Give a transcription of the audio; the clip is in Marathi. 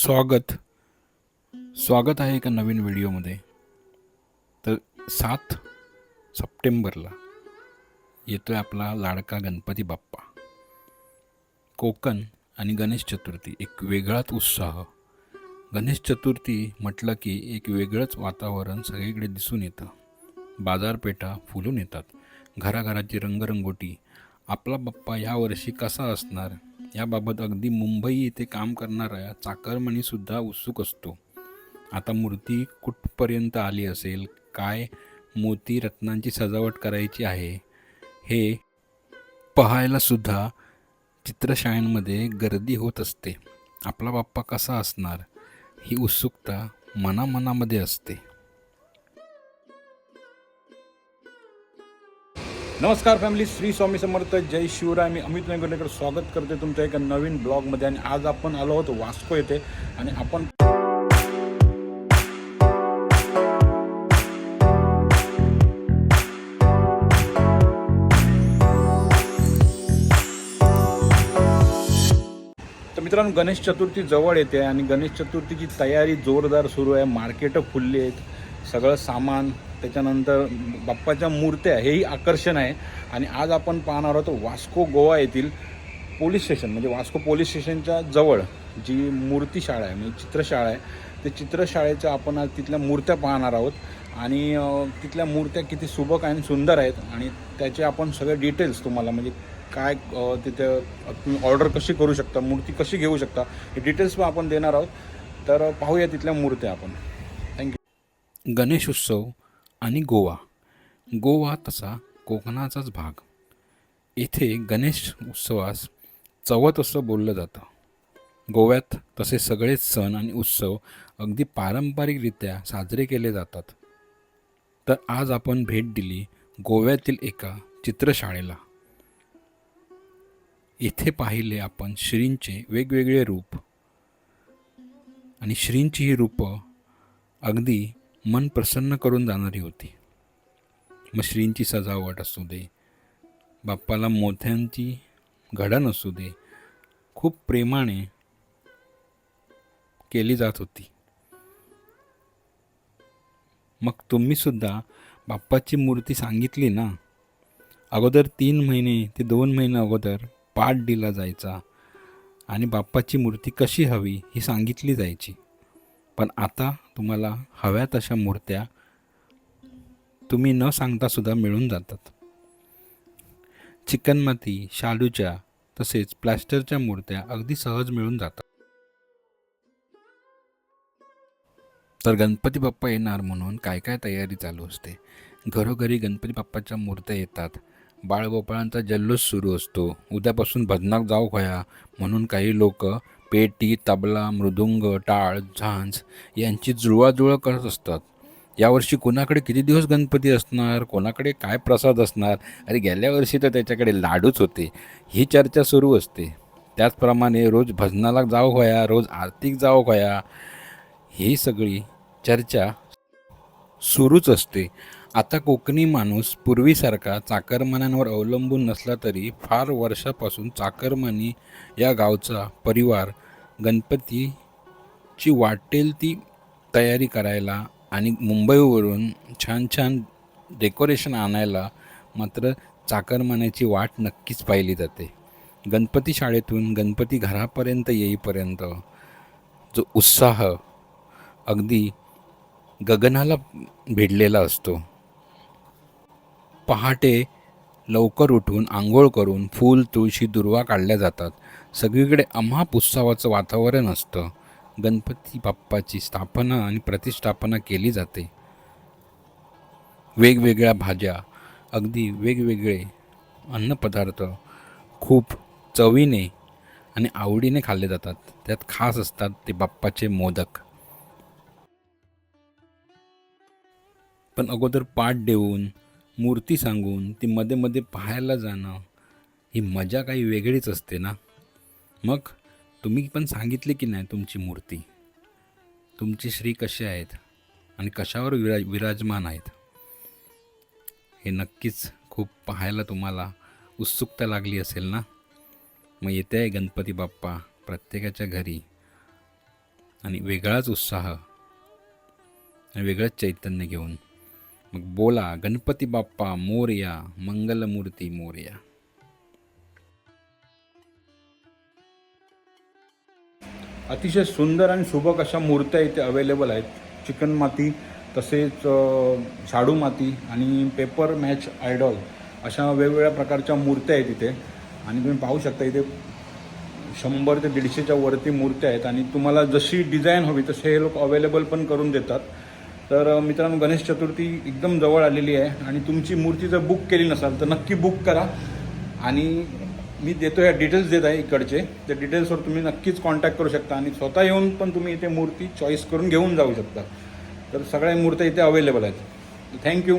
स्वागत. स्वागत आहे एका नवीन व्हिडिओमध्ये. तर सात सप्टेंबरला येतो आहे आपला लाडका गणपती बाप्पा. कोकण आणि गणेश चतुर्थी एक वेगळाच उत्साह. गणेश चतुर्थी म्हटलं की एक वेगळंच वातावरण सगळीकडे दिसून येतं. बाजारपेठा फुलून येतात. घराघराची रंगरंगोटी. आपला बाप्पा यावर्षी कसा असणार? याबाबत अगदी मुंबई येथे काम करणारा चाकरमणीसुद्धा उत्सुक असतो. आता मूर्ती कुठपर्यंत आली असेल? काय मोती रत्नांची सजावट करायची आहे? हे पाहायलासुद्धा चित्रशाळांमध्ये गर्दी होत असते. आपला बाप्पा कसा असणार? ही उत्सुकता मनामनामध्ये असते. नमस्कार फॅमिली श्री स्वामी समर्थ जय शिवराय. मी अमित नगरकर स्वागत करते तुमच्या एका नवीन ब्लॉगमध्ये आणि आज आपण आलो आहोत वास्को येथे आणि आपण तर मित्रांनो गणेश चतुर्थी जवळ येते आणि गणेश चतुर्थीची तयारी जोरदार सुरू आहे. मार्केटं फुलली आहेत. सगळं सामान त्याच्यानंतर बाप्पाच्या मूर्त्या हेही आकर्षण आहे. आणि आज आपण पाहणार आहोत वास्को गोवा येथील पोलीस स्टेशन म्हणजे वास्को पोलीस स्टेशनच्या जवळ जी मूर्तीशाळा आहे म्हणजे चित्रशाळा आहे. ते चित्रशाळेच्या आपण आज तिथल्या मूर्त्या पाहणार आहोत. आणि तिथल्या मूर्त्या किती सुबक आणि सुंदर आहेत. आणि त्याचे आपण सगळे डिटेल्स तुम्हाला म्हणजे काय तिथे तुम्ही ऑर्डर कशी करू शकता मूर्ती कशी घेऊ शकता हे डिटेल्स पण आपण देणार आहोत. तर पाहूया तिथल्या मूर्त्या आपण. थँक्यू गणेश उत्सव आणि गोवा. गोवा तसा कोकणाचाच भाग. येथे गणेश उत्सवास चवत असं बोललं जातं. गोव्यात तसे सगळेच सण आणि उत्सव अगदी पारंपरिकरित्या साजरे केले जातात. तर आज आपण भेट दिली गोव्यातील एका चित्रशाळेला. येथे पाहिले आपण श्रींचे वेगवेगळे रूप. आणि श्रींची ही रूपं अगदी मन प्रसन्न करून जाणारी होती. मग श्रींची सजावट असू दे. बाप्पाला मोत्यांची घडण असू दे. खूप प्रेमाने केली जात होती. मग तुम्हीसुद्धा बाप्पाची मूर्ती सांगितली ना? अगोदर तीन महिने ते दोन महिने अगोदर पाठ दिला जायचा आणि बाप्पाची मूर्ती कशी हवी ही सांगितली जायची. पण आता तुम्हाला हव्या तशा मूर्त्या तुम्ही न सांगतासुद्धा मिळून जातात. चिकनमाती शालूच्या तसेच प्लॅस्टरच्या मूर्त्या अगदी सहज मिळून जातात. तर गणपती बाप्पा येणार म्हणून काय काय तयारी चालू असते? घरोघरी गणपती बाप्पाच्या मूर्त्या येतात. बाळगोपाळांचा जल्लोष सुरू असतो. उद्यापासून भजनाक जाऊ व्हाया म्हणून काही लोक पेटी तबला मृदुंग टाळ झांज यांची जुळवाजुळव करत असतात. यावर्षी कोणाकडे किती दिवस गणपती असणार? कोणाकडे काय प्रसाद असणार? अरे गेल्या वर्षी तर त्याच्याकडे लाडूच होते. ही चर्चा सुरू असते. त्याचप्रमाणे रोज भजनाला जाऊ होया रोज आरतीक जाऊ होया. ही सगळी चर्चा सुरूच असते. आता कोकणी माणूस पूर्वीसारखा चाकरमान्यांवर अवलंबून नसला तरी फार वर्षापासून चाकरमानी या गावचा परिवार गणपतीची वाटेल ती तयारी करायला आणि मुंबईवरून छान छान डेकोरेशन आणायला मात्र चाकरमान्याची वाट नक्कीच पाहिली जाते. गणपती शाळेतून गणपती घरापर्यंत येईपर्यंत जो उत्साह अगदी गगनाला भिडलेला असतो. पहाटे लवकर उठून आंघोळ करून फूल तुळशी दुर्वा काढल्या जातात. सगळीकडे अमाप उत्सवाचं वातावरण असतं. गणपती बाप्पाची स्थापना आणि प्रतिष्ठापना केली जाते. वेगवेगळ्या भाज्या अगदी वेगवेगळे अन्नपदार्थ खूप चवीने आणि आवडीने खाल्ले जातात. त्यात खास असतात ते बाप्पाचे मोदक. पण अगोदर पाठ देऊन मूर्ती सांगून ती मध्ये मध्ये पाहायला जाणं ही मजा काही वेगळीच असते ना? मग तुम्ही पण सांगितले की नाही तुमची मूर्ती? तुमचे श्री कसे आहेत? आणि कशावर विरा विराजमान आहेत? हे नक्कीच खूप पाहायला तुम्हाला उत्सुकता लागली असेल ना? मग येते आहे गणपती बाप्पा प्रत्येकाच्या घरी. आणि वेगळाच उत्साह. आणि वेगळंच चैतन्य घेऊन. मग बोला गणपती बाप्पा मोरया मंगलमूर्ती मोरया. अतिशय सुंदर आणि सुबक अशा मूर्त्या इथे अवेलेबल आहेत. चिकन माती तसेच शाडू माती आणि पेपर मॅच आयडॉल अशा वेगवेगळ्या प्रकारच्या मूर्त्या आहेत इथे. आणि तुम्ही पाहू शकता इथे शंभर ते दीडशेच्या वरती मूर्त्या आहेत. आणि तुम्हाला जशी डिझाईन हवी तसे हे लोक अवेलेबल पण करून देतात. तर मित्रांनो गणेश चतुर्थी एकदम जवळ आलेली आहे आणि तुमची मूर्ती जर बुक केली नसाल तर नक्की बुक करा. आणि मी देतो या डिटेल्स देत आहे इकडचे. त्या डिटेल्सवर तुम्ही नक्कीच कॉन्टॅक्ट करू शकता आणि स्वतः येऊन पण तुम्ही इथे मूर्ती चॉईस करून घेऊन जाऊ शकता. तर सगळ्या मूर्त्या इथे अवेलेबल आहेत. थँक्यू